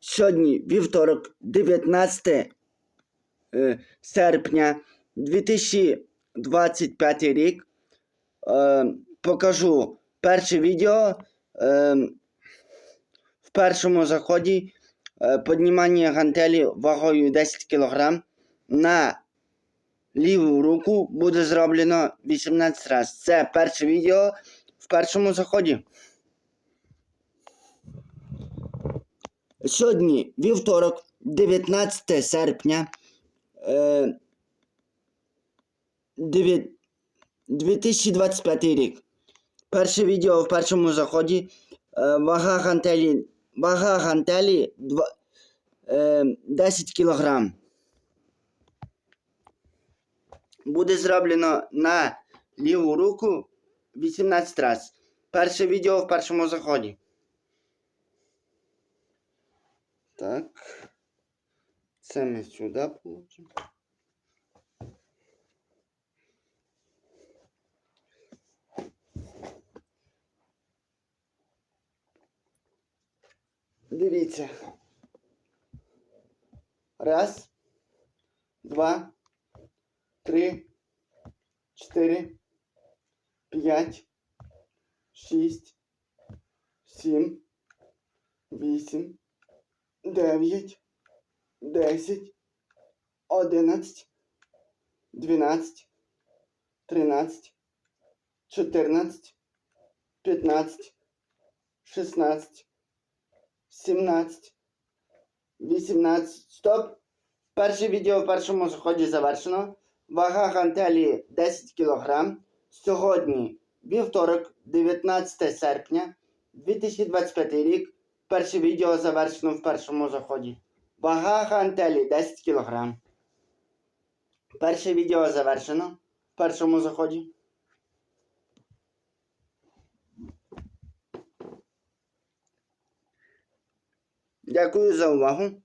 Сьогодні вівторок, 19 е, серпня 2025 рік. Е, покажу перше відео е, в першому заході піднімання гантелі вагою 10 кг на ліву руку буде зроблено 18 разів. Це перше відео в першому заході. Сьогодні вівторок, 19 серпня е, 2025 рік. Перше відео в першому заході. Е, вага гантелі, вага гантелі е, 10 кг. Буде зроблено на ліву руку 18 разів. Перше відео в першому заході. Так. Це ми сюди положимо. Дивіться. Раз, два, три, чотири, п'ять, шість, сім, вісім, Дев'ять, десять, одинадцять, дванадцять, тринадцять, чотирнадцять, п'ятнадцять, шістнадцять, сімнадцять, вісімнадцять. Стоп! Перше відео в першому заході завершено. Вага гантелі 10 кг. Сьогодні вівторок, 19 серпня 2025 рік. Перше відео завершено в першому заході. Вага гантелі 10 кг. Перше відео завершено в першому заході. Дякую за увагу.